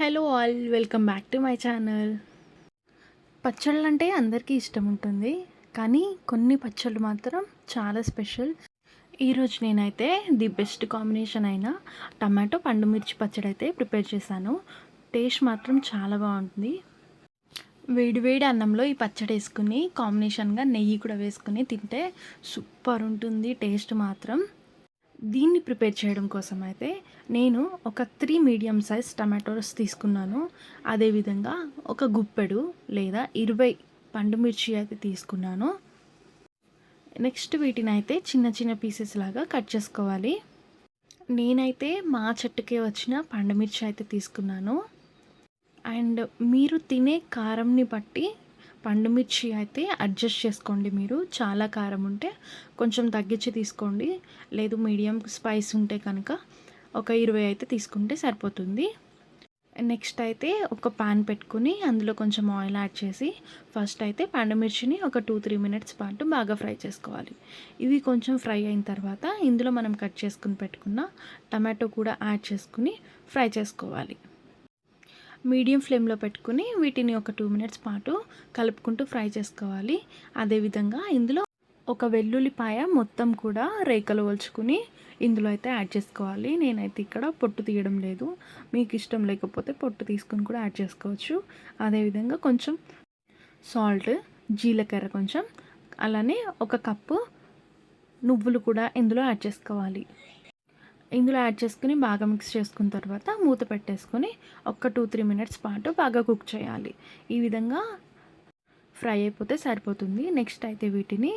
Hello all welcome back to my channel. పచ్చళ్ళు అంటే అందరికీ ఇష్టం ఉంటుంది కానీ కొన్ని పచ్చళ్ళు మాత్రం చాలా స్పెషల్. ఈరోజు నేనైతే ది బెస్ట్ కాంబినేషన్ అయిన టమాటో పండు మిర్చి పచ్చడి అయితే ప్రిపేర్ చేశాను. టేస్ట్ మాత్రం చాలా బాగుంటుంది. వేడి వేడి అన్నంలో ఈ పచ్చడి వేసుకుని కాంబినేషన్గా నెయ్యి కూడా వేసుకుని తింటే సూపర్ ఉంటుంది టేస్ట్ మాత్రం. దీన్ని ప్రిపేర్ చేయడం కోసం అయితే నేను ఒక త్రీ మీడియం సైజ్ టమాటోస్ తీసుకున్నాను. అదేవిధంగా ఒక గుప్పెడు లేదా ఇరవై పండు మిర్చి అయితే తీసుకున్నాను. నెక్స్ట్ వీటిని అయితే చిన్న చిన్న పీసెస్ లాగా కట్ చేసుకోవాలి. నేనైతే మా చెట్టుకే వచ్చిన పండుమిర్చి అయితే తీసుకున్నాను. అండ్ మీరు తినే కారంని బట్టి పండుమిర్చి అయితే అడ్జస్ట్ చేసుకోండి మీరు. చాలా కారం ఉంటే కొంచెం తగ్గించి తీసుకోండి. లేదు మీడియం స్పైస్ ఉంటే కనుక ఒక ఇరవై అయితే తీసుకుంటే సరిపోతుంది. నెక్స్ట్ అయితే ఒక పాన్ పెట్టుకుని అందులో కొంచెం ఆయిల్ యాడ్ చేసి ఫస్ట్ అయితే పండుమిర్చిని ఒక టూ త్రీ మినిట్స్ పాటు బాగా ఫ్రై చేసుకోవాలి. ఇవి కొంచెం ఫ్రై అయిన తర్వాత ఇందులో మనం కట్ చేసుకుని పెట్టుకున్న టమాటో కూడా యాడ్ చేసుకుని ఫ్రై చేసుకోవాలి. మీడియం ఫ్లేమ్లో పెట్టుకుని వీటిని ఒక టూ మినిట్స్ పాటు కలుపుకుంటూ ఫ్రై చేసుకోవాలి. అదేవిధంగా ఇందులో ఒక వెల్లుల్లిపాయ మొత్తం కూడా రేకలు వల్చుకుని ఇందులో అయితే యాడ్ చేసుకోవాలి. నేనైతే ఇక్కడ పొట్టు తీయడం లేదు. మీకు ఇష్టం లేకపోతే పొట్టు తీసుకుని కూడా యాడ్ చేసుకోవచ్చు. అదేవిధంగా కొంచెం సాల్ట్ జీలకర్ర కొంచెం అలానే ఒక కప్పు నువ్వులు కూడా ఇందులో యాడ్ చేసుకోవాలి. ఇందులో యాడ్ చేసుకుని బాగా మిక్స్ చేసుకున్న తర్వాత మూత పెట్టేసుకొని ఒక టూ త్రీ మినిట్స్ పాటు బాగా కుక్ చేయాలి. ఈ విధంగా ఫ్రై అయిపోతే సరిపోతుంది. నెక్స్ట్ అయితే వీటిని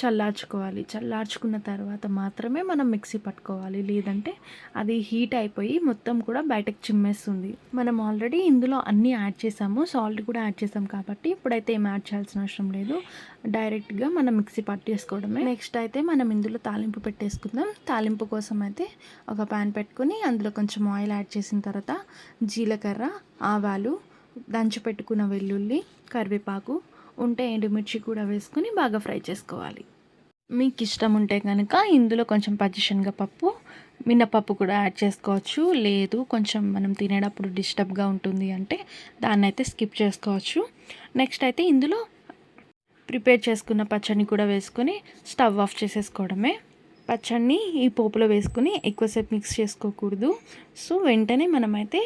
చల్లార్చుకోవాలి. చల్లార్చుకున్న తర్వాత మాత్రమే మనం మిక్సీ పట్టుకోవాలి. లేదంటే అది హీట్ అయిపోయి మొత్తం కూడా బయటకు చిమ్మేస్తుంది. మనం ఆల్రెడీ ఇందులో అన్నీ యాడ్ చేసాము. సాల్ట్ కూడా యాడ్ చేసాం కాబట్టి ఇప్పుడైతే ఏం యాడ్ చేయాల్సిన అవసరం లేదు. డైరెక్ట్గా మనం మిక్సీ పట్టేసుకోవడమే. నెక్స్ట్ అయితే మనం ఇందులో తాలింపు పెట్టేసుకుందాం. తాలింపు కోసం అయితే ఒక ప్యాన్ పెట్టుకుని అందులో కొంచెం ఆయిల్ యాడ్ చేసిన తర్వాత జీలకర్ర ఆవాలు దంచి పెట్టుకున్న వెల్లుల్లి కరివేపాకు ఉంటే ఎండుమిర్చి కూడా వేసుకొని బాగా ఫ్రై చేసుకోవాలి. మీకు ఇష్టం ఉంటే కనుక ఇందులో కొంచెం పప్పు మినపప్పు కూడా యాడ్ చేసుకోవచ్చు. లేదు కొంచెం మనం తినేటప్పుడు డిస్టర్బ్గా ఉంటుంది అంటే దాన్ని అయితే స్కిప్ చేసుకోవచ్చు. నెక్స్ట్ అయితే ఇందులో ప్రిపేర్ చేసుకున్న పచ్చడిని కూడా వేసుకొని స్టవ్ ఆఫ్ చేసేసుకోవడమే. పచ్చడిని ఈ పోపులో వేసుకుని ఎక్కువసేపు మిక్స్ చేసుకోకూడదు. సో వెంటనే మనమైతే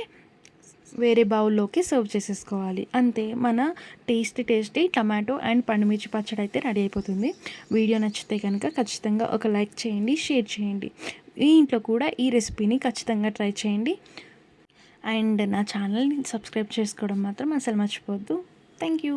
వేరే బౌల్లోకి సర్వ్ చేసేసుకోవాలి. అంతే మన టేస్టీ టేస్టీ టమాటో అండ్ పండుమిర్చి పచ్చడి అయితే రెడీ అయిపోతుంది. వీడియో నచ్చితే కనుక ఖచ్చితంగా ఒక లైక్ చేయండి షేర్ చేయండి. మీ ఇంట్లో కూడా ఈ రెసిపీని ఖచ్చితంగా ట్రై చేయండి. అండ్ నా ఛానల్ని సబ్స్క్రైబ్ చేసుకోవడం మాత్రం అసలు మర్చిపోవద్దు. Thank you.